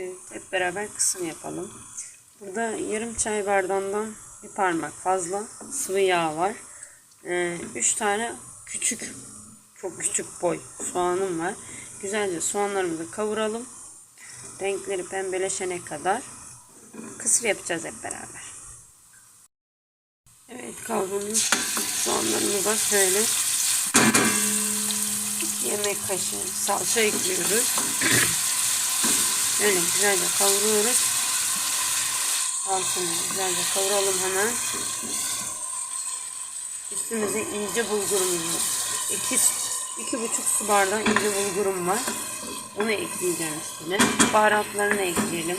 Evet, hep beraber kısım yapalım. Burada yarım çay bardağından bir parmak fazla sıvı yağ var. 3 tane küçük, çok küçük boy soğanım var. Güzelce soğanlarımızı kavuralım. Renkleri pembeleşene kadar kısır yapacağız hep beraber. Evet kavrulmuş soğanlarımıza şöyle yemek kaşığı salça ekliyoruz. Böyle güzelce kavuruyoruz. Salçamızı güzelce kavuralım hemen. Üstümüze ince bulgurumuzu iki, iki buçuk su bardağı ince bulgurum var. Onu ekleyeceğim üstüne. Baharatlarını ekleyelim.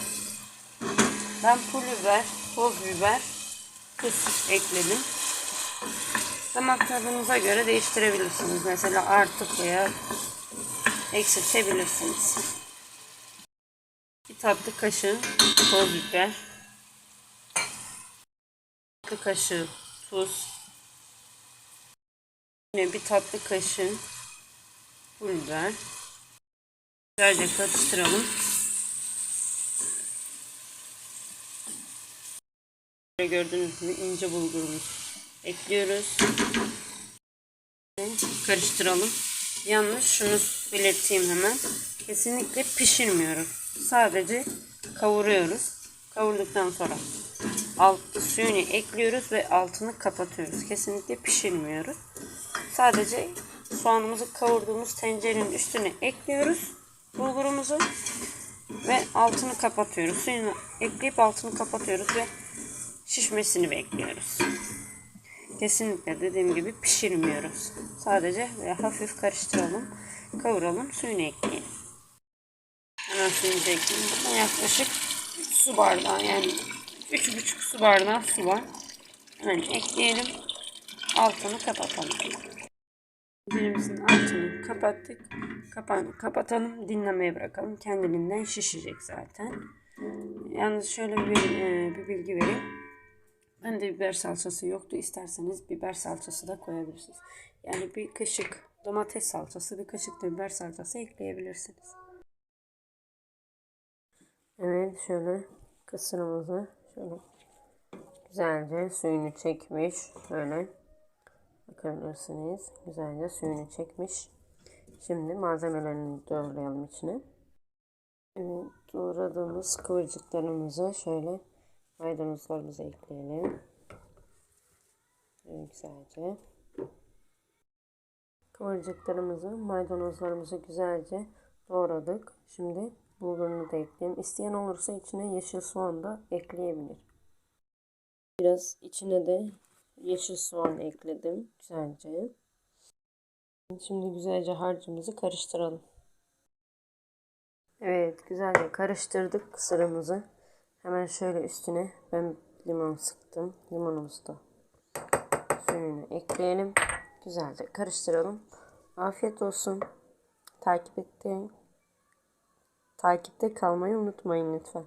Ben pul biber, toz biber, tuz ekledim. Damak tadınıza göre değiştirebilirsiniz. Mesela artık veya eksiltebilirsiniz. Bir tatlı kaşığı toz biber. Tatlı kaşığı tuz. Yine bir tatlı kaşığı pul biber. Güzelce karıştıralım. Gördüğünüz gibi ince bulgurumuz ekliyoruz. Karıştıralım. Yalnız şunu belirteyim hemen. Kesinlikle pişirmiyoruz. Sadece kavuruyoruz. Kavurduktan sonra altı suyunu ekliyoruz ve altını kapatıyoruz. Kesinlikle pişirmiyoruz. Sadece soğanımızı kavurduğumuz tencerenin üstüne ekliyoruz. Bulgurumuzu ve altını kapatıyoruz. Suyunu ekleyip altını kapatıyoruz ve şişmesini bekliyoruz. Kesinlikle dediğim gibi pişirmiyoruz. Sadece ve hafif karıştıralım. Kavuralım. Suyunu ekleyelim. Da ekleyelim. Burada yaklaşık 3 su bardağı yani 3,5 su bardağı su var. Hemen ekleyelim. Altını kapatalım. Tenceremizin altını kapattık. Kapağını kapatalım. Dinlemeye bırakalım. Kendiliğinden şişecek zaten. Yalnız şöyle bir, e, bir bilgi vereyim. Ben de biber salçası yoktu. İsterseniz biber salçası da koyabilirsiniz. Yani bir kaşık domates salçası, bir kaşık da biber salçası ekleyebilirsiniz. Evet şöyle kısırımızı şöyle güzelce suyunu çekmiş. Böyle bakabilirsiniz. Güzelce suyunu çekmiş. Şimdi malzemelerini doğrayalım içine. Evet, doğradığımız kıvırcıklarımızı şöyle Maydanozlarımızı ekleyelim. Evet, güzelce. Kıvırcıklarımızı, maydanozlarımızı güzelce doğradık. Şimdi bulgurunu da ekleyelim. İsteyen olursa içine yeşil soğan da ekleyebilir. Biraz içine de yeşil soğan ekledim güzelce. Şimdi güzelce harcımızı karıştıralım. Evet güzelce karıştırdık kısırımızı. Hemen şöyle üstüne ben limon sıktım. Limonumuzu da suyunu ekleyelim. Güzelce karıştıralım. Afiyet olsun. Takip etti. Takipte kalmayı unutmayın lütfen.